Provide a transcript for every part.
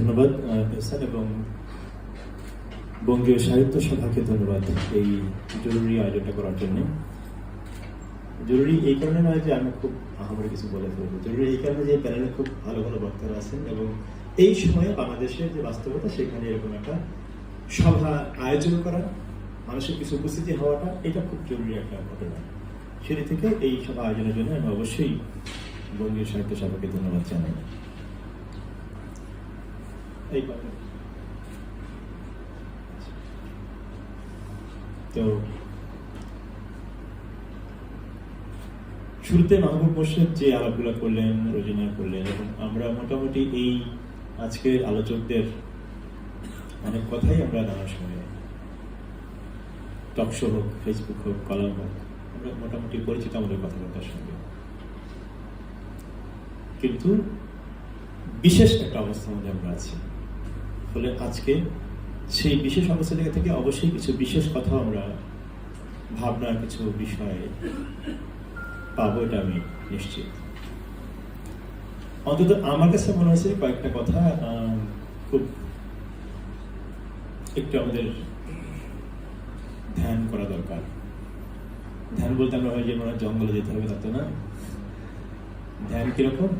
ধন্যবাদ এহসান এবং বঙ্গীয় সাহিত্য সভাকে ধন্যবাদ এই জরুরি আয়োজনটা করার জন্য। জরুরি এই কারণে নয় যে আমি খুব আহামরি কিছু বলে ফেলব। জরুরি এই কারণে যে প্যানেলে খুব ভালো ভালো বক্তারা আছেন এবং এই সময়ে বাংলাদেশের যে বাস্তবতা, সেখানে এরকম একটা সভা আয়োজন করা, মানুষের কিছু উপস্থিতি হওয়াটা, এটা খুব জরুরি একটা ঘটনা। সেদিক থেকে এই সভা আয়োজনের জন্য আমি অবশ্যই বঙ্গীয় সাহিত্য সভাকে ধন্যবাদ জানাই। এই কথা। তো শুরুতে মাহবুব মোর্শেদ যে আলাপগুলো করলেন, রোজিনা করলেন, এবং আমরা মোটামুটি এই আজকের আলোচকদের অনেক কথাই আমরা নানা সময় টকশো হোক ফেসবুক হোক কলাম হোক, আমরা মোটামুটি পরিচিত আমাদের কথাবার্তার সঙ্গে কিন্তু বিশেষ একটা অবস্থার মধ্যে আমরা আছি ফলে আজকে সেই বিশেষ অবস্থা থেকে অবশ্যই কিছু বিশেষ কথা আমরা ভাবনার কিছু বিষয়ে পাবো এটা আমি নিশ্চিত। অন্তত আমার কাছে মনে হয়েছে কয়েকটা কথা খুব একটু আমাদের ধ্যান করা দরকার। ধ্যান বলতে আমরা হয় যে মনে জঙ্গলে যেতে হবে, তো না। ধ্যান কীরকম?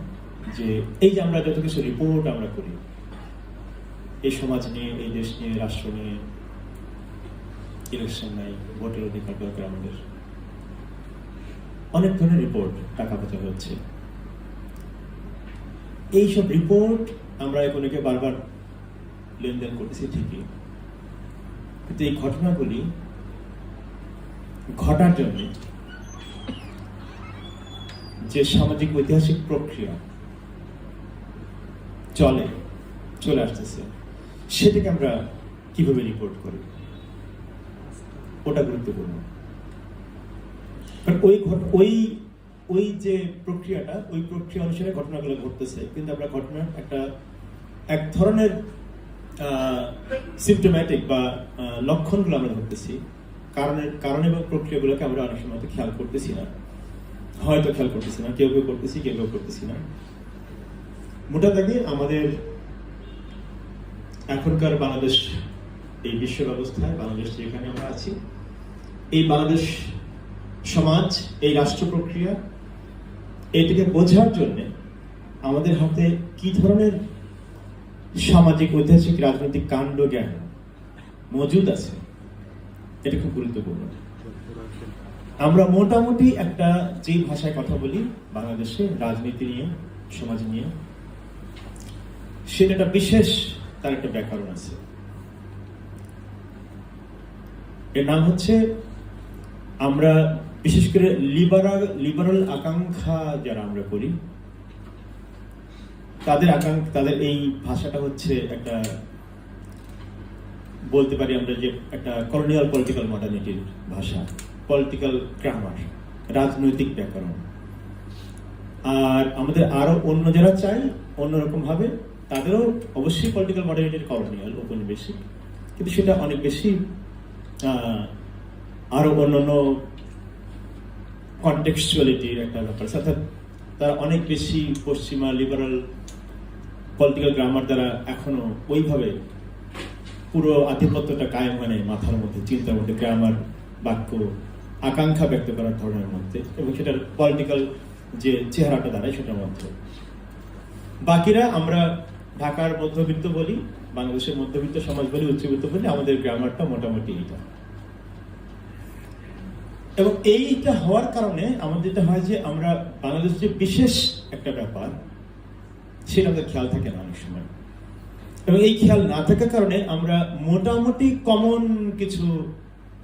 যে এই যে আমরা যত কিছু রিপোর্ট আমরা করি এই সমাজ নিয়ে, এই দেশ নিয়ে, রাষ্ট্র নিয়ে, ইলেকশন নাই, ভোটের অধিকার দরকার আমাদের। অনেক ধরনের রিপোর্ট টাকা পয়সা হচ্ছে। এইসব রিপোর্ট আমরা এগুলোকে বারবার লেনদেন করতেছি ঠিকই। কিন্তু এই ঘটনাগুলি ঘটার জন্য যে সামাজিক ঐতিহাসিক প্রক্রিয়া চলে চলে আসতেছে। সেটাকে আমরা কীভাবে রিপোর্ট করি? ওটা গুরুত্বপূর্ণ। কারণ ওই ওই ওই যে প্রক্রিয়াটা, ওই প্রক্রিয়া অনুসারে ঘটনাগুলো ঘটতেছে। কিন্তু আমরা ঘটনার একটা, এক ধরনের সিমটোম্যাটিক বা লক্ষণগুলো আমরা ধরতেছি। কারণের কারণ এবং প্রক্রিয়াগুলোকে আমরা অনেক সময় খেয়াল করতেছি না। হয়তো খেয়াল করতেছি না, কেউ কেউ করতেছি, কেউ কেউ করতেছি না। মোটা দাগে আমাদের এখনকার বাংলাদেশ, এই বিশ্ব ব্যবস্থায় বাংলাদেশ যেখানে আমরা আছি, এই বাংলাদেশ সমাজ, এই রাষ্ট্র প্রক্রিয়া, এটিকে বোঝার জন্য আমাদের হাতে কি ধরনের সামাজিক, ঐতিহাসিক, রাজনৈতিক কাণ্ড, জ্ঞান মজুদ আছে, এটা খুব গুরুত্বপূর্ণ। আমরা মোটামুটি একটা যে ভাষায় কথা বলি, বাংলাদেশে রাজনীতি নিয়ে, সমাজ নিয়ে, সেটা একটা বিশেষ তার একটা ব্যাকরণ আছে। এর নাম হচ্ছে, আমরা বিশেষ করে লিবারাল লিবারাল আকাঙ্ক্ষা যারা আমরা করি, তাদের আকাঙ্ক্ষা তাদের এই ভাষাটা হচ্ছে একটা, বলতে পারি আমরা যে একটা কলোনিয়াল পলিটিক্যাল মডার্নিটির ভাষা পলিটিক্যাল গ্রামার রাজনৈতিক ব্যাকরণ। আর আমাদের আরও অন্য যারা চাই অন্যরকম ভাবে তাদেরও অবশ্যই পলিটিক্যাল মডার্নিটির কলোনিয়াল উপনিবেশিক কিন্তু সেটা অনেক বেশি আহ, আরও অন্যান্য কন্টেক্সচুয়ালিটির একটা ব্যাপার অর্থাৎ তারা অনেক বেশি পশ্চিমা লিবারাল পলিটিক্যাল গ্রামার দ্বারা এখনও ওইভাবে পুরো আধিপত্যটা কায়েম নাই মাথার মধ্যে চিন্তার মধ্যে গ্রামার বাক্য আকাঙ্ক্ষা ব্যক্ত করার ধরনের মধ্যে। এবং সেটার পলিটিক্যাল যে চেহারাটা দাঁড়ায় সেটার মধ্যে। বাকিরা আমরা ঢাকার মধ্যবিত্ত বলি, বাংলাদেশের মধ্যবিত্ত সমাজ বলি, উচ্চবিত্ত বলি, আমাদের গ্রামারটা মোটামুটি এইটা। এবং এইটা হওয়ার কারণে আমাদের যেটা হয় যে আমরা বাংলাদেশ যে বিশেষ একটা ব্যাপার, সেটা আমাদের খেয়াল থাকে না অনেক সময়। এবং এই খেয়াল না থাকার কারণে আমরা মোটামুটি কমন কিছু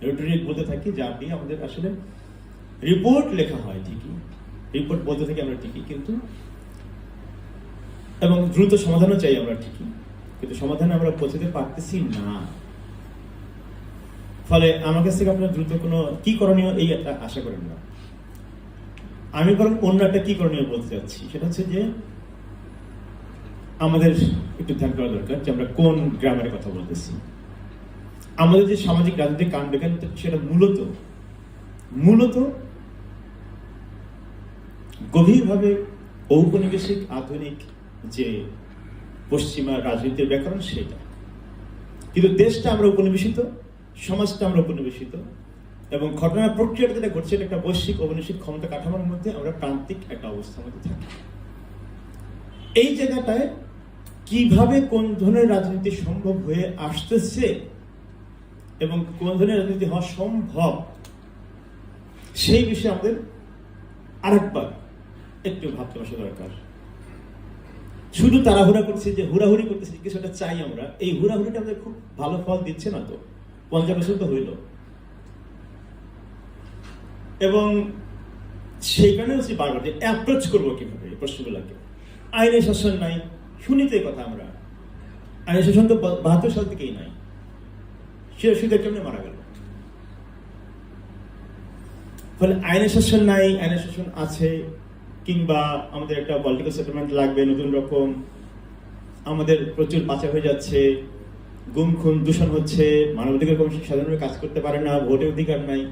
রেটরিক বলতে থাকি, যা দিয়ে আমাদের আসলে রিপোর্ট লেখা হয় ঠিকই। রিপোর্ট বলতে থাকি আমরা ঠিকই, কিন্তু এবং দ্রুত সমাধানও চাই আমরা ঠিকই। কিন্তু সমাধানে আমরা পৌঁছতে পারতেছি না। ফলে আমার কাছ থেকে আপনার দ্রুত কোনো কি করণীয় এই আশা করেন না। আমি বরং অন্য একটা কি করণীয় বলতে চাচ্ছি সেটা হচ্ছে যে আমাদের একটু ধ্যান করা দরকার যে আমরা কোন গ্রামের কথা বলতেছি। আমাদের যে সামাজিক রাজনৈতিক কাণ্ডজ্ঞান সেটা মূলত মূলত গভীরভাবে ঔপনিবেশিক, আধুনিক যে পশ্চিমা রাজনীতির ব্যাকরণ সেটা। কিন্তু দেশটা আমরা উপনিবেশিত, সমাজটা আমরা উপনিবেশিত, এবং ঘটনার প্রক্রিয়াটা যেটা ঘটছে, এটা একটা বৈশ্বিক ঔপনিবেশিক ক্ষমতা কাঠামোর মধ্যে আমরা প্রান্তিক একটা অবস্থার মধ্যে থাকি। এই জায়গাটায় কীভাবে কোন ধরনের রাজনীতি সম্ভব হয়ে আসতেছে এবং কোন ধরনের রাজনীতি হওয়া সম্ভব, সেই বিষয়ে আমাদের আরেকবার একটু ভাবতে বসা দরকার। শুধু তাড়াহুড়া করছি যে হুড়াহুড়ি করতেছি কিছুটা চাই আমরা। এই হুড়াহুড়িটা আমাদের খুব ভালো ফল দিচ্ছে না তো? পঞ্চাশ বছর তো হইল। এবং কারণে হচ্ছে বারবার যে অ্যাপ্রোচ করব কীভাবে এই প্রশ্নগুলোকে? আইনের শাসন নাই শুনি তো এই কথা আমরা। আইনের শাসন তো বাহাত্তর সাল থেকেই নাই। সে সুদের কেমনে মারা গেল? ফলে আইনের শাসন নাই, আইনের শাসন আছে কিংবা আমাদের একটা পলিটিক্যাল সেটেলমেন্ট লাগবে, নতুন রকম। আমাদের প্রচুর পাচার হয়ে যাচ্ছে, গুম, খুন, দূষণ হচ্ছে, মানবাধিকার কমিশন সাধারণভাবে কাজ করতে পারে না, ভোটের অধিকার নাই।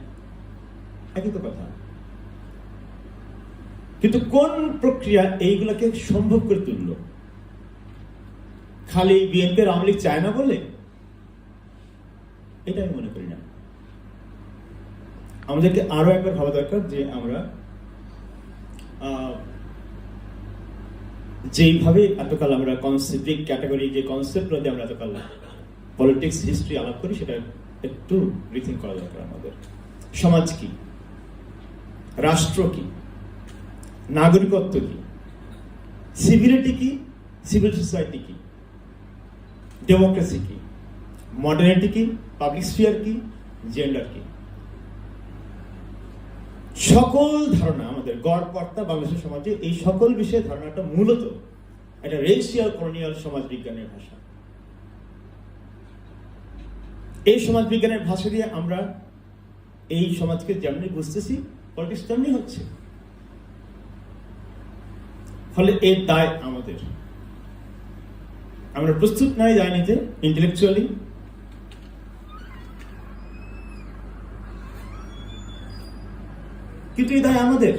একই তো কথা। কিন্তু কোন প্রক্রিয়া এইগুলোকে সম্ভব করে তুলল? খালি বিএনপি আওয়ামী লীগ চায় না বলে এটা আমি মনে করি না। আমাদেরকে আরও একবার ভাবা দরকার যে আমরা যেইভাবে এতকাল আমরা কনসেপ্টিক ক্যাটাগরি যে কনসেপ্ট দিয়ে আমরা এতকাল পলিটিক্স হিস্ট্রি আলাপ করি, সেটা একটু রিথিং করা দরকার আমাদের। সমাজ কি? রাষ্ট্র কি? নাগরিকত্ব কি? সিভিলিটি কি? সিভিল সোসাইটি কি? ডেমোক্রেসি কি? মডার্নিটি কি? পাবলিক স্ফিয়ার কি? জেন্ডার কি? সকল ধারণা আমাদের গড়পর্তা বাংলাদেশের সমাজে এই সকল বিষয়ে ধারণাটা মূলত একটা রেশিয়াল কলোনিয়াল সমাজ বিজ্ঞানের ভাষা। এই সমাজ বিজ্ঞানের ভাষা দিয়ে আমরা এই সমাজকে যেমনি বুঝতেছি পলিটিক্স তেমনি হচ্ছে। ফলে এর দায় আমাদের। আমরা প্রস্তুত নাই দায় নিতে ইন্টেলেকচুয়ালি কিন্তু এই দায় আমাদের।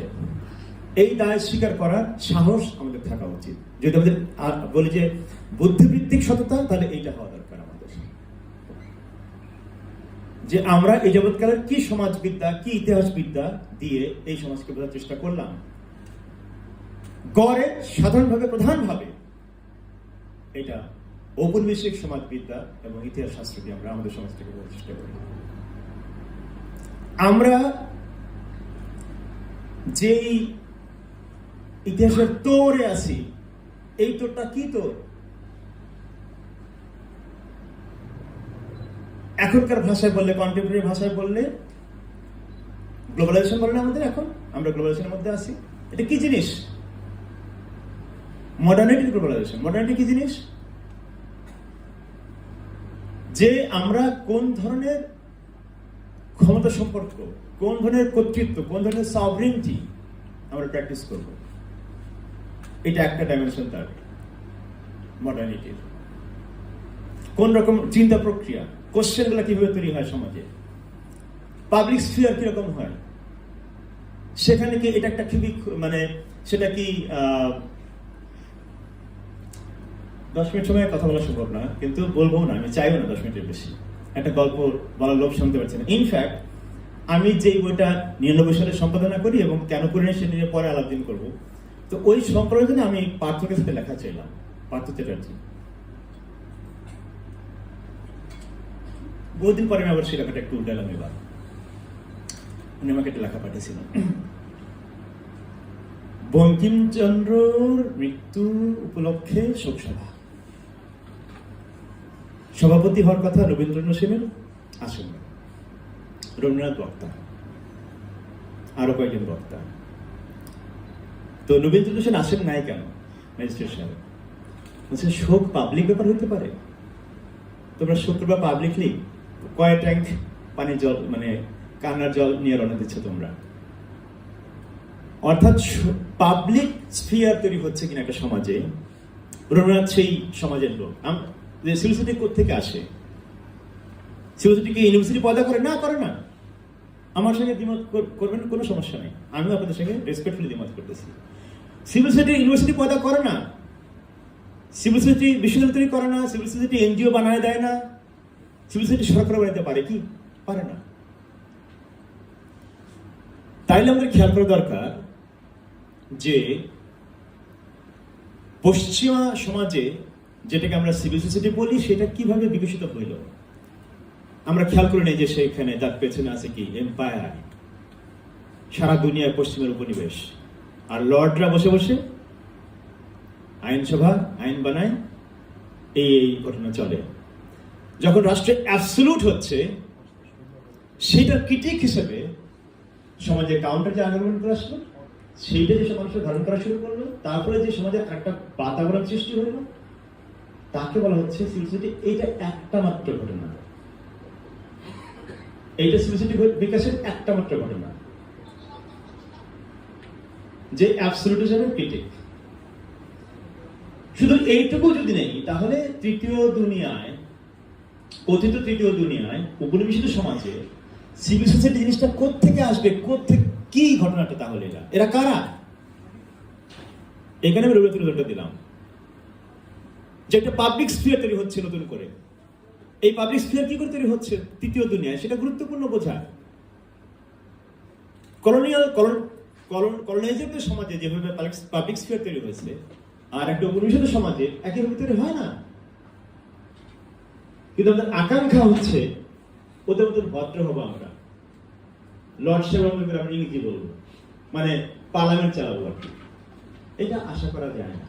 এই দায় স্বীকার করার সাহস আমাদের থাকা উচিত। যদি আমাদের বলি যে বুদ্ধিবৃত্তিক সততা, তাহলে এইটা হওয়া দরকার আমাদের। যে আমরা এই জগৎকালের কি সমাজবিদ্যা, কি ইতিহাসবিদ্যা দিয়ে এই সমাজকে বোঝার চেষ্টা করলাম। গড়ে সাধারণভাবে প্রধানভাবে এটা ঔপনিবেশিক সমাজবিদ্যা এবং ইতিহাস শাস্ত্র দিয়ে আমরা আমাদের সমাজটাকে চেষ্টা করি। আমরা যেই ইতিহাসের তোরে আছি, এই তোরটা কি তোর? এখনকার ভাষায় বললে কন্টেম্পোরারি ভাষায় বললে গ্লোবালাইজেশন বলে আমাদের এখন? আমরা গ্লোবালাইজেশনের মধ্যে আছি। এটা কি জিনিস? মডার্নিটি গ্লোবালাইজেশন মডার্নিটি কি জিনিস? যে আমরা কোন ধরনের ক্ষমতা সম্পর্ক কোন ধরনের কর্তৃত্ব, কোন ধরনের সভরিনটি আমরা প্র্যাকটিস করব? এটা একটা ডাইমেনশন তার মডার্নিটির কোন রকম চিন্তা প্রক্রিয়া কোশ্চেনগুলো কীভাবে তৈরি হয় সমাজে? পাবলিক স্ফিয়ার কীরকম হয়? সেখানে কি এটা একটা খুবই মানে সেটা কি দশ মিনিট সময় কথা বলা সম্ভব না, কিন্তু বলব না, আমি চাইব না দশ মিনিটের বেশি। একটা গল্প বলার লোভ শুনতে পারছি না। ইনফ্যাক্ট আমি যে বইটা নিরানব্বই সালে সম্পাদনা করি এবং কেন করি সে নিয়ে পরে আলাপ দিন করব। তো ওই সম্প্রয়োজনে আমি পার্থকের সাথে লেখা চাইলাম, পার্থ চ্যাটার্জি। বহুদিন পরে আমি আবার সেই লেখাটা একটু উল্টালাম এবার। উনি আমাকে একটা লেখা পাঠিয়েছিলেন। বঙ্কিমচন্দ্রর মৃত্যু উপলক্ষে শোকসভা। সভাপতি হওয়ার কথা রবীন্দ্রনাথ সেনের আসেন না। রবীন্দ্রনাথ বক্তা, আরও কয়েকজন বক্তা। তো রবীন্দ্রনাথ সেন আসেন নাই কেন? ম্যাজিস্ট্রেট সাহেব। বলছে শোক পাবলিক ব্যাপার হতে পারে। তোমরা শুক্রবার পাবলিকলি কয় ট্যাঙ্ক পানি জল মানে কান্নার জল নিয়ে রওনা দিচ্ছ তোমরা। অর্থাৎ পাবলিক স্ফিয়ার তৈরি হচ্ছে কিনা একটা সমাজে, রবীন্দ্রনাথ সেই সমাজের লোক। যে সিলসিটি থেকে আসে? সিলসিটি কি ইউনিভার্সিটি পয়দা করে, না করে না। আমার সঙ্গে দ্বিমত কর- করবেন, কোনো সমস্যা নেই। আমিও আপনাদের সঙ্গে রেসপেক্টফুলি দ্বিমত করতেছি। সিভিল সোসাইটি ইউনিভার্সিটি পয়দা করে না। সিভিল সোসাইটি বিশ্ববিদ্যালয় তৈরি করে না। সিভিল সোসাইটি এনজিও বানায় দেয় না। সিভিল সোসাইটি সরকার বানাতে পারে কি? পারে না। তাইলে আমাদের খেয়াল করা দরকার যে, পশ্চিমা সমাজে যেটাকে আমরা সিভিল সোসাইটি বলি, সেটা কীভাবে বিকশিত হইল? আমরা খেয়াল করে নেই যে সেইখানে তার পেছনে আছে কি? এম্পায়ার সারা দুনিয়ায় পশ্চিমের উপনিবেশ। আর লর্ডরা বসে বসে আইনসভা, আইন বানায়, এই এই ঘটনা চলে। যখন রাষ্ট্রে অ্যাবসলুট হচ্ছে সেটার ক্রিটিক হিসেবে সমাজে কাউন্টার যে আন্দোলন করে আসলো, সেইটা যে সমাজ ধারণ করা শুরু করল, তারপরে যে সমাজের একটা বাতাবরণ সৃষ্টি হলো, তাকে বলা হচ্ছে সিলসিটি এইটা একটা মাত্র ঘটনা। এইটা সিলসিটি বিকাশের একটা মাত্র ঘটনা যে অ্যাবসলিউটিজমের ক্রিটিক শুধু এইটুকু যদি নেই, তাহলে তৃতীয় দুনিয়ায়, কথিত তৃতীয় দুনিয়ায়, উপনিবেশিত সমাজে সিভিল জিনিসটা থেকে আসবে থেকে কি ঘটনাটা তাহলে এরা এরা কারা? এখানে আমি রবীন্দ্র দিলাম। যে একটা পাবলিক স্ফিয়ার তৈরি হচ্ছে নতুন করে। এই পাবলিক স্ফিয়ার কি করে তৈরি হচ্ছে? তৃতীয় দুনিয়ায়, সেটা গুরুত্বপূর্ণ বোঝা কলোনিয়াল কলোনাইজেবল সমাজে যেভাবে পাবলিক স্ফিয়ার তৈরি হয়েছে, আর একটা উপনিবেশিত সমাজে একইভাবে তৈরি হয় না? কিন্তু আমাদের আকাঙ্ক্ষা হচ্ছে, ওদের মতন ভদ্র হব আমরা। লর্ড আমরা ইংরেজি বলব। মানে পার্লামেন্ট চালাবো আর কি। এটা আশা করা যায় না।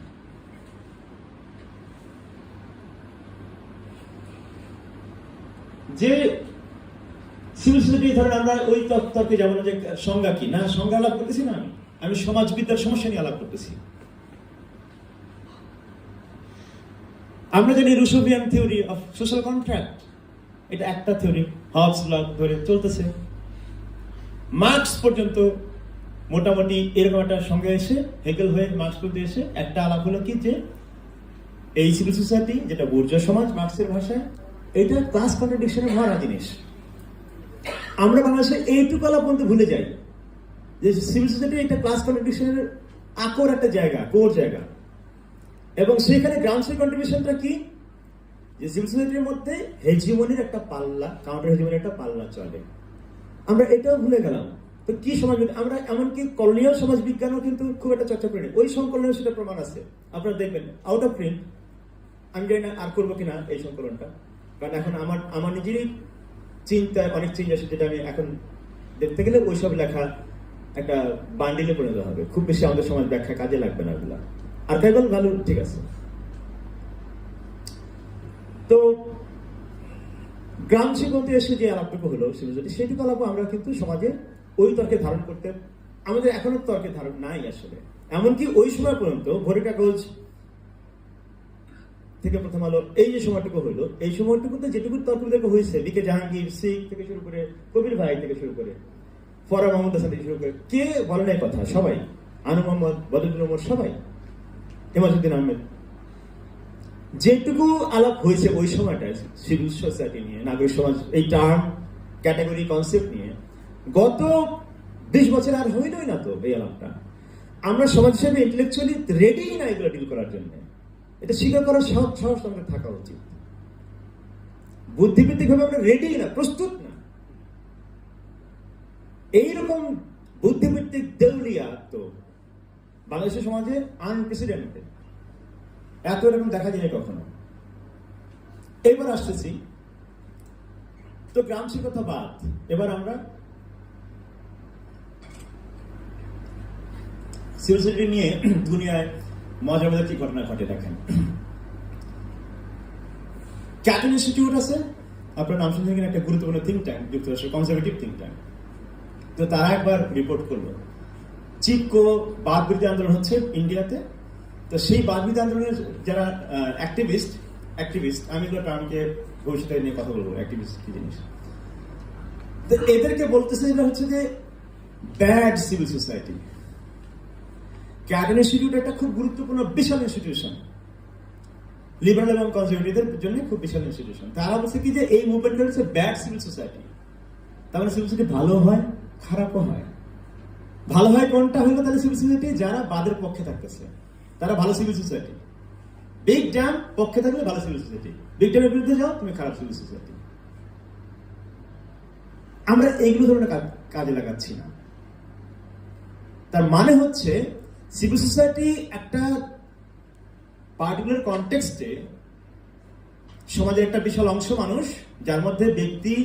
যে সোসাইটি ধরেন আমরা ওই তত্ত্বকে যেমন যে সংজ্ঞা কি? না, সংজ্ঞা আলাপ করতেছি না আমি? আমি সমাজবিদ্যার সমস্যা নিয়ে আলাপ করতেছি। আমরা জানি Rousseauian theory of social contract. এটা একটা থিওরি। হবস ল ধরে চলতেছে। মার্কস পর্যন্ত মোটামুটি এরকম একটা সঙ্গে এসে, হেগেল হয়ে মার্কস পর্যন্ত এসে একটা আলাপ হলো কি যে, এই সিভিল সোসাইটি যেটা বুর্জ সমাজ, মার্কসের ভাষায় এটা ক্লাস কন্ট্রাডিকশনে ভরা জিনিস। আমরা বাংলাদেশে এইটুকু পর্যন্ত ভুলে যাই। যে সিভিল সোসাইটি এটা ক্লাস কন্ট্রাডিকশনের আকর একটা জায়গা, কোর জায়গা। এবং সেখানে গ্রাউন্ড কন্ট্রিবিউশনটা কি? যে সিভিল সোসাইটির মধ্যে হেজিমনির একটা পাল্লা কাউন্টার হেজিমনির একটা পাল্লা চলে। আমরা এটাও ভুলে গেলাম। তো কি সমাজ আমরা এমনকি কলোনিয়াল সমাজ বিজ্ঞানও কিন্তু খুব একটা চর্চা করিনি। ওই সংকলনের সেটা প্রমাণ আছে। আপনারা দেখবেন আউট অফ প্রিন্ট আমি জানি না আর করব কিনা এই সংকলনটা। কারণ এখন আমার আমার নিজেরই চিন্তায় অনেক চেঞ্জ আছে যেটা আমি এখন দেখতে গেলে ওইসব লেখা একটা বান্ডিলে পরিণত হবে। খুব বেশি আমাদের সমাজ ব্যাখ্যা কাজে লাগবে না ওগুলা। আর্কাইভাল ভ্যালু ঠিক আছে। তো গ্রাম শিল্পতে এসে যে আলাপটুকু হলো যদি সেটুকু আলাপ আমরা কিন্তু সমাজে ওই তর্কে ধারণ করতে, আমাদের এখনও তর্কে ধারণ নাই আসলে। এমনকি ওই সময় পর্যন্ত ভোরের কাগজ থেকে প্রথম আলো এই যে সময়টুকু হলো এই সময়টুকুতে যেটুকু তর্ক বিতর্ক হয়েছে বিকে জাহাঙ্গীর সিং থেকে শুরু করে কবির ভাই থেকে শুরু করে, ফরা মোহাম্মদ হাসান থেকে শুরু করে, কে বলে নাই কথা? সবাই। আনু মোহাম্মদ, বদরুল ওমর, সবাই। হেমাজুদ্দিন আহমেদ। যেটুকু আলাপ হয়েছে ওই সময়টা সিভিল সোসাইটি নিয়ে, নাগরিক সমাজ, এই টার্ম, ক্যাটাগরি, কনসেপ্ট নিয়ে, গত বিশ বছর আর হইলই না তো এই আলাপটা। আমরা সমাজ হিসেবে ইন্টেলেকচুয়ালি রেডি না এগুলো ডিল করার জন্য। এটা স্বীকার করার সহজ সহজ সঙ্গে থাকা উচিত। বুদ্ধিবৃত্তিক ভাবে আমরা রেডি না, প্রস্তুত না। এইরকম বুদ্ধিবৃত্তিক দেউলিয়া তো বাংলাদেশের সমাজে আনপ্রেসিডেন্টেড এত এরকম দেখা যায় কখনো? এবার আসতেছি। তো গ্রাম কথা বাদ, এবার আমরা সিভিল নিয়ে দুনিয়ায় মজার মজার কি ঘটনা ঘটে দেখেন? ক্যাটন ইনস্টিটিউট আছে। আপনার নাম শুনছেন একটা গুরুত্বপূর্ণ থিঙ্ক ট্যাঙ্ক যুক্তরাষ্ট্রের কনজারভেটিভ থিঙ্ক ট্যাঙ্ক তো তারা একবার রিপোর্ট করল। চিপকো বাদ বিরোধী আন্দোলন হচ্ছে ইন্ডিয়াতে তো সেই বাদ বিরোধী আন্দোলনের যারা অ্যাক্টিভিস্ট অ্যাক্টিভিস্ট আমি এগুলো টার্মকে ভবিষ্যতে নিয়ে কথা বলব অ্যাক্টিভিস্ট কি জিনিস? তো এদেরকে বলতেছে যেটা হচ্ছে যে ব্যাড সিভিল সোসাইটি ক্যাডেন ইনস্টিটিউট একটা খুব গুরুত্বপূর্ণ, বিশাল ইনস্টিটিউশন লিবারাল এবং কনজারভেটিভদের জন্য খুব বিশাল ইনস্টিটিউশন তারা বলছে কি যে এই মুভমেন্ট হচ্ছে ব্যাড সিভিল সোসাইটি তাহলে সিভিল সোসাইটি ভালো হয়, খারাপও হয়। ভালো হয় কোনটা হলো তাহলে সিভিল সোসাইটি যারা বাদের পক্ষে থাকতেছে। তারা ভালো সিভিল সোসাইটি বিগ ড্যাম পক্ষে থাকলে ভালো সিভিল সোসাইটি বিগ ড্যামের বিরুদ্ধে যাও, তুমি খারাপ সিভিল সোসাইটি আমরা এইগুলো ধরনের কাজে লাগাচ্ছি না। তার মানে হচ্ছে সিভিল সোসাইটি একটা পার্টিকুলার কনটেক্সটে সমাজের একটা বিশাল অংশ মানুষ, যার মধ্যে ব্যক্তি,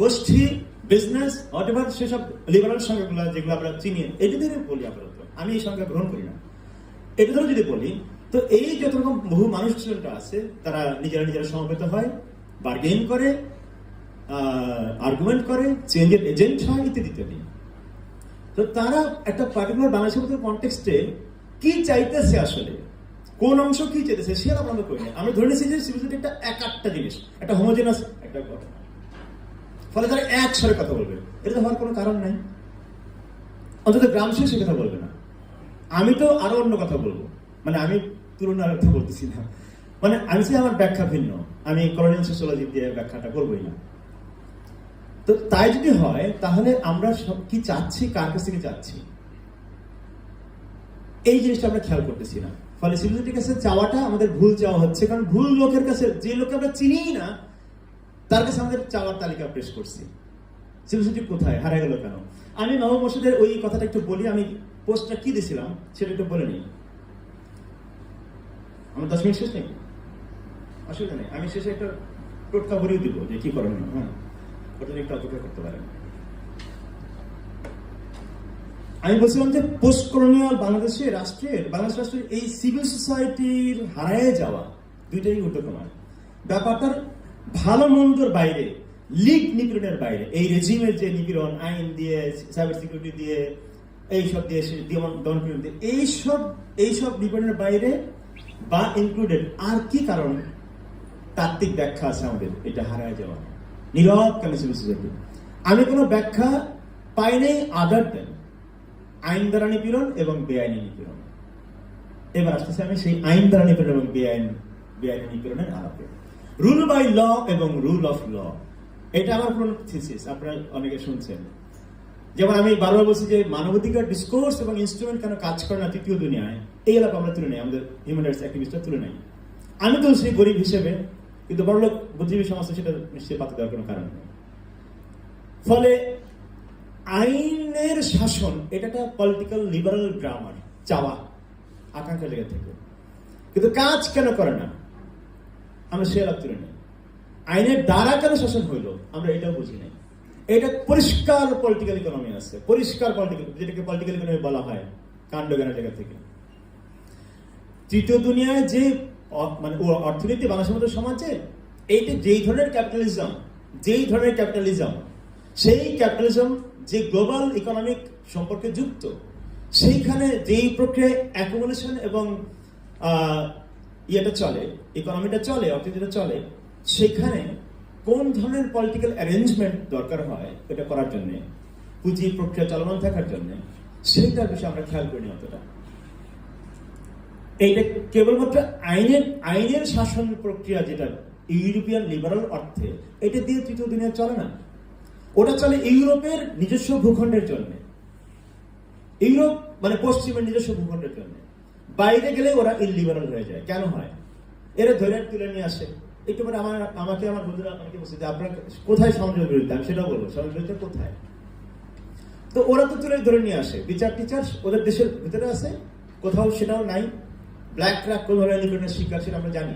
গোষ্ঠী বিজনেস হোয়াট সেসব লিবারাল সংখ্যাগুলো, যেগুলো আমরা চিনি, এটা ধরে বলি আপাতত, আমি এই সংখ্যা গ্রহণ করি না। এটা ধরে যদি বলি, তো এই যত রকম বহু মানুষ ছেলেটা আছে, তারা নিজেরা নিজেরা সমবেত হয় বার্গেন করে আর্গুমেন্ট করে চেঞ্জের এজেন্ট হয়, ইত্যাদি ইত্যাদি। তো তারা একটা পার্টিকুলার বাংলাদেশের মতো কনটেক্সটে কি চাইতেছে আসলে? কোন অংশ কি চাইতেছে সেটা আমরা করি না। আমরা ধরে নিয়েছি যে সিভিলিটি একটা এক একটা জিনিস, একটা হোমোজেনাস একটা ঘটনা। ফলে তারা এক স্বরে কথা বলবে। এটা তো হওয়ার কোনো কারণ নাই। অন্তত গ্রাম সে কথা বলবে না। আমি তো আরও অন্য কথা বলব। মানে আমি তুলনার অর্থ বলতেছি না। মানে আমি আমার ব্যাখ্যা ভিন্ন, আমি কলোনিয়াল সোশ্যোলজি দিয়ে ব্যাখ্যাটা করবোই না। তো তাই যদি হয়, তাহলে আমরা সব কি চাচ্ছি, কার কাছ থেকে চাচ্ছি? এই জিনিসটা আমরা খেয়াল করতেছি না। ফলে সিভিলিটির কাছে চাওয়াটা আমাদের ভুল চাওয়া হচ্ছে, কারণ ভুল লোকের কাছে, যে লোককে আমরা চিনিই না, তার কাছে আমাদের চাওয়ার তালিকা পেশ করছি। সিভিলিটি কোথায়? হারা গেল কেন? আমি মাহবুব মসজিদের ওই কথাটা একটু বলি, আমি পোস্টটা কি দিয়েছিলাম সেটা একটু বলে নিই। আমার দশ মিনিট শেষ নেই? অসুবিধা নেই। আমি শেষে একটা টোটকা বলেও দিব যে কি করণীয় হ্যাঁ। ওটা অপেক্ষা করতে পারেন। আমি বলছিলাম যে পোস্ট কলোনিয়াল বাংলাদেশের রাষ্ট্রের, বাংলাদেশ রাষ্ট্রের এই সিভিল সোসাইটির হারায় যাওয়া দুইটাই ঊর্ধ্বতমার ব্যাপারটার ভালো মন্দর বাইরে, লিগ নিপীড়নের বাইরে, এই রেজিমের যে নিপীড়ন, আইন দিয়ে সাইবার সিকিউরিটি দিয়ে এইসব দিয়ে দমন দিয়ে এইসব এইসব নিপীড়নের বাইরে বা ইনক্লুডেড আর কি কারণ তাত্ত্বিক ব্যাখ্যা আছে আমাদের, এটা হারায় যাওয়া। নীরব সিভিল সোসাইটি আমি কোনো ব্যাখ্যা পাই পাইনি আদার দেন আইন দ্বারা নিপীড়ন এবং বেআইনি নিপীড়ন। এবার আসতেছে আমি সেই আইন দ্বারা নিপীড়ন এবং বেআইন, বেআইনি নিপীড়নের আলাপে রুল বাই ল এবং রুল অফ ল এটা আমার কোন থিসিস আপনারা অনেকে শুনছেন। যেমন আমি বারবার বলছি যে মানবাধিকার ডিসকোর্স এবং ইনস্ট্রুমেন্ট কেন কাজ করে না, তৃতীয় দুনিয়ায়, এই এলাকা আমরা তুলে নেই, আমাদের হিউম্যান রাইটস অ্যাক্টিভিস্টরা তুলে নেই। আমি তো সেই গরিব হিসেবে কিন্তু বড় লোক বুদ্ধিজীবী সমাজ সেটা নিশ্চয়ই পাতে দেওয়ার কোনো কারণ নেই। ফলে আইনের শাসন এটা একটা পলিটিক্যাল লিবারাল গ্রামার চাওয়া, আকাঙ্ক্ষা লেগে থেকে। কিন্তু কাজ কেন করে না? আমরা সে লাভ তুলে নেই আইনের দ্বারা কেন শাসন হইল? আমরা এটাও বুঝি নাই। এটা পরিষ্কার পলিটিক্যাল ইকোনমি আছে। পরিষ্কার পলিটিক্যাল যেটাকে পলিটিক্যাল ইকোনমি বলা হয়, কাণ্ড জ্ঞানের জায়গা থেকে। তৃতীয় দুনিয়ায় যে মানে অর্থনীতি বাংলাদেশের মতো সমাজে এইটা যেই ধরনের ক্যাপিটালিজম যেই ধরনের ক্যাপিটালিজম সেই ক্যাপিটালিজম যে গ্লোবাল ইকোনমিক সম্পর্কে যুক্ত, সেইখানে যেই প্রক্রিয়ায় অ্যাকুমুলেশন এবং ইয়েটা চলে ইকোনমিটা চলে, অর্থনীতিটা চলে, সেখানে কোন ধরনের পলিটিক্যাল অ্যারেঞ্জমেন্ট দরকার হয় এটা করার জন্যে, পুঁজি প্রক্রিয়া চলমান থাকার জন্যে, সেইটার বিষয়ে আমরা খেয়াল করিনি অতটা। এইটা কেবলমাত্র আইনের আইনের শাসন প্রক্রিয়া যেটা, ইউরোপিয়ান লিবারাল অর্থে, এটা দিয়ে তৃতীয় দুনিয়া চলে না। ওটা চলে ইউরোপের নিজস্ব ভূখণ্ডের জন্য। ইউরোপ মানে পশ্চিমের নিজস্ব ভূখণ্ডের জন্য। বাইরে গেলে ওরা ইলিবারাল হয়ে যায়। কেন হয়? এরা ধরে তুলে নিয়ে আসে। একটু পরে আমার, আমাকে আমার বন্ধুরা আমাকে বলছে যে, আপনার কোথায় সমাজের বিরুদ্ধে? আমি সেটাও বলব। সমাজের বিরুদ্ধে কোথায়? তো ওরা তো তুলে ধরে নিয়ে আসে। বিচার টিচার ওদের দেশের ভিতরে আছে। কোথাও সেটাও নাই। ব্ল্যাক ট্র্যাক কোন ধরনের লিবারেলের শিকার সেটা আমরা জানি।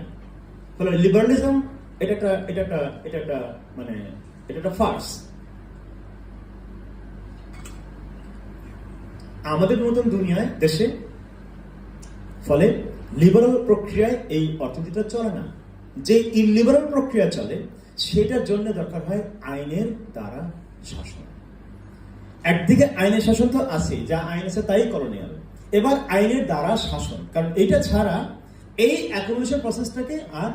ফলে লিবারালিজম এটা একটা এটা একটা এটা একটা মানে এটা একটা ফার্স আমাদের মতন দুনিয়ায়, দেশে, ফলে লিবারাল প্রক্রিয়ায় এই অর্থনীতিটা চলে না। যে ইলিবারাল প্রক্রিয়া চলে, সেটার জন্য দরকার হয় আইনের দ্বারা শাসন। একদিকে আইনের শাসন তো আছে যা আইন আছে তাই কলোনিয়াল এবার আইনের দ্বারা শাসন। কারণ এটা ছাড়া এই অ্যাকোমোডেশন প্রসেসটাকে আর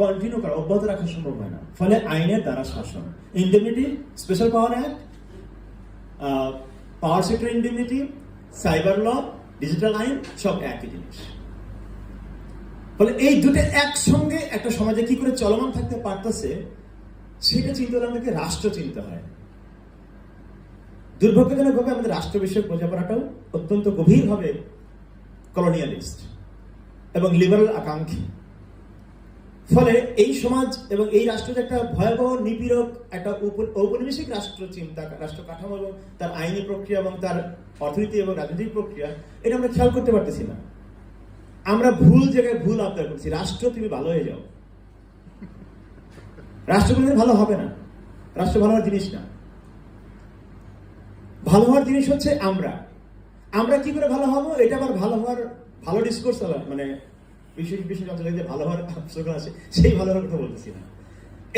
কন্টিনিউ করা, অব্যাহত রাখা সম্ভব হয় না। ফলে আইনের দ্বারা শাসন। Indemnity special power act power sector indemnity cyber law digital আইন সব একই জিনিস। ফলে এই দুটো একসঙ্গে একটা সমাজে কি করে চলমান থাকতে পারতেছে, সেটা চিন্তা হলে আমাদেরকে রাষ্ট্র চিন্তা হয়। দুর্ভাগ্যজনকভাবে আমাদের রাষ্ট্র বিষয়ক বোঝাপড়াটাও অত্যন্ত গভীরভাবে কলোনিয়ালিস্ট এবং লিবারাল আকাঙ্ক্ষী। ফলে এই সমাজ এবং এই রাষ্ট্র যে একটা ভয়াবহ, নিপীড়ক, একটা ঔপ- ঔপনিবেশিক রাষ্ট্র চিন্তা, রাষ্ট্র কাঠামো এবং তার আইনি প্রক্রিয়া এবং তার অর্থনীতি এবং রাজনৈতিক প্রক্রিয়া, এটা আমরা খেয়াল করতে পারতেছি না। আমরা ভুল জায়গায় ভুল আবদার করছি। রাষ্ট্র, তুমি ভালো হয়ে যাও। রাষ্ট্র ভালো হবে না। রাষ্ট্র ভালো হওয়ার জিনিস না। ভালো হওয়ার জিনিস হচ্ছে আমরা। আমরা কি করে ভালো হব? এটা আবার ভালো হওয়ার, ভালো ডিসকোর্স মানে বিশেষ বিশেষ অঞ্চলে যে ভালো হওয়ার আছে, সেই ভালো হওয়ার কথা বলতেছি না।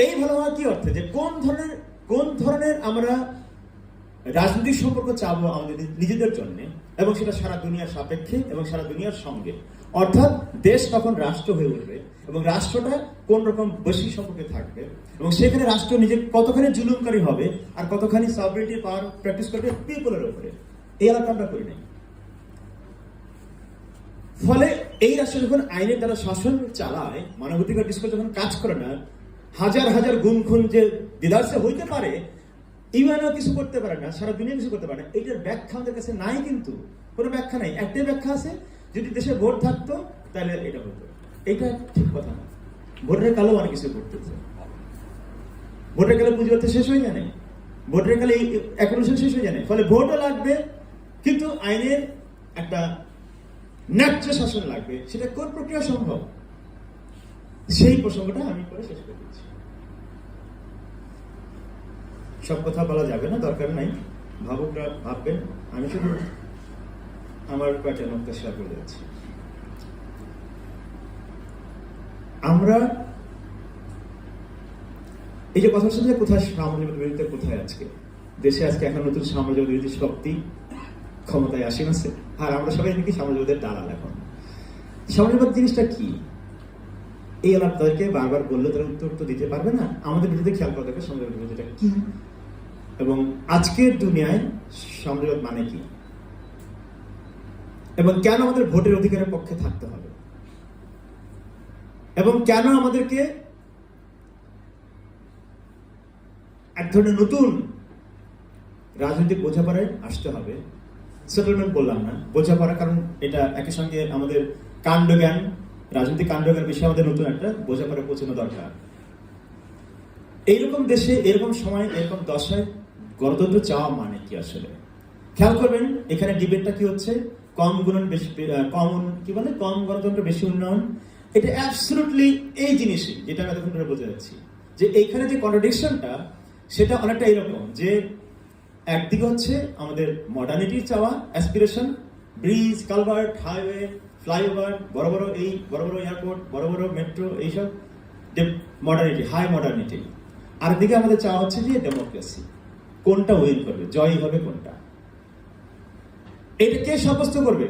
এই ভালো হওয়া কি অর্থে? যে কোন ধরনের কোন ধরনের আমরা রাজনৈতিক সম্পর্ক চাবো আমাদের নিজেদের জন্য এবং সেটা সারা দুনিয়ার সাপেক্ষে এবং সারা দুনিয়ার সঙ্গে। অর্থাৎ দেশ তখন রাষ্ট্র হয়ে উঠবে এবং রাষ্ট্রটা কোন রকম বৈশ্বিক সম্পর্কে থাকবে এবং সেখানে রাষ্ট্র নিজে কতখানি জুলুমকারী হবে আর কতখানি সবরিটি পাওয়ার প্র্যাকটিস করবে পিপলের উপরে। এই আলাপটা আমরা করি নাই। ফলে এই রাষ্ট্র যখন আইনের দ্বারা শাসন চালায়, মানবাধিকার ডিসকোর্স যখন কাজ করে না, হাজার হাজার গুণ খুন যে দিদার্সে হইতে পারে ইউএনও কিছু করতে পারে না, সারা দুনিয়া কিছু করতে পারে না এইটার ব্যাখ্যা আমাদের কাছে নাই কিন্তু। কোনো ব্যাখ্যা নাই। একটাই ব্যাখ্যা আছে যদি দেশে ভোট থাকতো, তাহলে এটা হতো। এটা ঠিক কথা না। ভোটের কালেও অনেক কিছু করতেছে ভোটের কালে পুঁজি শেষ হয়ে জানে ভোটের কালে অ্যাকোমোডেশন শেষ হয়ে জানে ফলে ভোটও লাগবে, কিন্তু আইনের একটা ন্যায্য শাসন লাগবে। সেটা কোন প্রক্রিয়া সম্ভব? সেই প্রসঙ্গটা আমি করে শেষ করে দিচ্ছি। সব কথা বলা যাবে না, দরকার নাই। ভাবুকরা ভাববেন, আমি শুধু আমার কয়েকটা নক্তা শেয়ার করে যাচ্ছি। আমরা এই যে কথা হচ্ছে যে কোথায় সামাজিক বিরোধিতা কোথায় আজকে? দেশে আজকে এখন নতুন সামাজিক বিরোধী শক্তি ক্ষমতায় আসেন আছে। আর আমরা সবাই নাকি সামাজিকবাদের দালাল এখন। সামাজিকবাদ জিনিসটা কি? এই আলাপ তাদেরকে বারবার বললে তারা উত্তর তো দিতে পারবে না। আমাদের বিরুদ্ধে খেয়াল করা দরকার সামাজিক বিরোধিতা কি। এবং আজকের দুনিয়ায় সামাজিকবাদ মানে কি? এবং কেন আমাদের ভোটের অধিকারের পক্ষে থাকতে হবে? এবং কেন আমাদেরকে এক ধরনের নতুন রাজনৈতিক বোঝাপড়ায় আসতে হবে? সেটেলমেন্ট বললাম না। বোঝাপড়া, কারণ এটা একই সঙ্গে আমাদের কাণ্ডজ্ঞান, রাজনৈতিক কাণ্ডজ্ঞান বিষয়ে আমাদের নতুন একটা বোঝাপড়া পৌঁছানো দরকার। এইরকম দেশে, এরকম সময়, এরকম দশায় গণতন্ত্র চাওয়া মানে কি আসলে? খেয়াল করবেন, এখানে ডিবেটটা কি হচ্ছে? কম গুণন বেশি কম কি বলে? কম গণতন্ত্র, বেশি উন্নয়ন, এটা অ্যাবসলুটলি এই জিনিসই যেটা আমি এতক্ষণ ধরে বোঝা যাচ্ছি। যে এইখানে যে কন্ট্রাডিকশনটা সেটা অনেকটা এরকম যে একদিকে হচ্ছে আমাদের মডার্নিটির চাওয়া aspiration bridge culvert highway flyover বড় বড় এই, বড় বড় এয়ারপোর্ট বড় বড় মেট্রো এইসব মডার্নিটি হাই মডার্নিটি আর দিকে আমাদের চাওয়া হচ্ছে যে ডেমোক্রেসি কোনটা উইন করবে, জয়ী হবে কোনটা? এটা কে সাব্যস্ত করবে?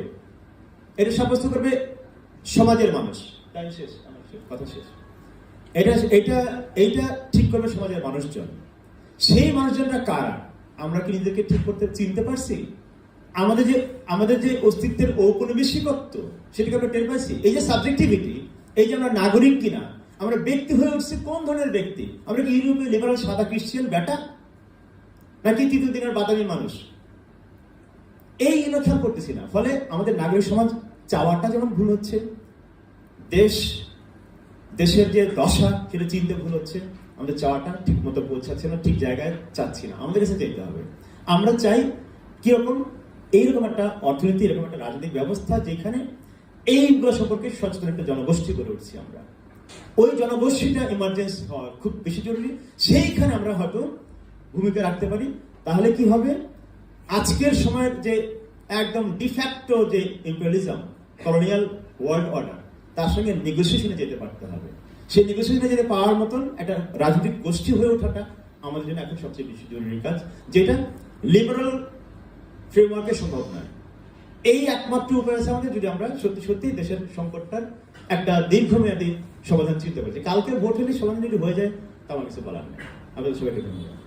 এটা সাব্যস্ত করবে সমাজের মানুষ। টাইম শেষ আমার কথা শেষ। এটা এটা এইটা ঠিক করবে সমাজের মানুষজন। সেই মানুষজনরা কারা? আমরা কি নিজেকে ঠিক করতে চিনতে পারছি? আমাদের যে আমাদের যে অস্তিত্বের ঔপনিবেশিকত্ব সেটাকে আমরা টের পাইছি? এই যে সাবজেক্টিভিটি এই যে আমরা নাগরিক কিনা আমরা ব্যক্তি হয়ে উঠছি কোন ধরনের ব্যক্তি? আমরা কি ইউরোপীয় লিবারাল সাদা ক্রিশ্চিয়ান বেটা? নাকি তৃতীয় দিনের বাদামি মানুষ? এই এগুলো খেয়াল করতেছি না। ফলে আমাদের নাগরিক সমাজ চাওয়াটা যেমন ভুল হচ্ছে, দেশ, দেশের যে দশা সেটা চিনতে ভুল হচ্ছে, আমাদের চাওয়াটা ঠিক মতো পৌঁছাচ্ছে না, ঠিক জায়গায় চাচ্ছি না। আমাদের কাছে যেতে হবে। আমরা চাই কীরকম, এইরকম একটা অর্থনীতি, এরকম একটা রাজনৈতিক ব্যবস্থা যেখানে এইগুলো সম্পর্কে সচেতন একটা জনগোষ্ঠী গড়ে উঠছি আমরা। ওই জনগোষ্ঠীটা ইমার্জেন্সি হওয়া খুব বেশি জরুরি। সেইখানে আমরা হয়তো ভূমিকা রাখতে পারি। তাহলে কি হবে? আজকের সময়ের যে একদম ডিফ্যাক্টো যে ইম্পেরিয়ালিজম কলোনিয়াল ওয়ার্ল্ড অর্ডার তার সঙ্গে নেগোসিয়েশনে যেতে পারতে হবে। সেই নেগোসিয়েশনে যেতে পাওয়ার মতন একটা রাজনৈতিক গোষ্ঠী হয়ে ওঠাটা আমাদের জন্য এখন সবচেয়ে বেশি জরুরি কাজ, যেটা লিবারাল ফ্রেমওয়ার্কে সম্ভব নয়। এই একমাত্র উপায় আছে আমাদের, যদি আমরা সত্যি সত্যি দেশের সংকটটার একটা দীর্ঘমেয়াদী সমাধান চিনতে পারছি কালকে ভোট হলে সমাধান যদি হয়ে যায়, তা আমার কিছু বলার নেই। আপনাদের সবাইকে ধন্যবাদ।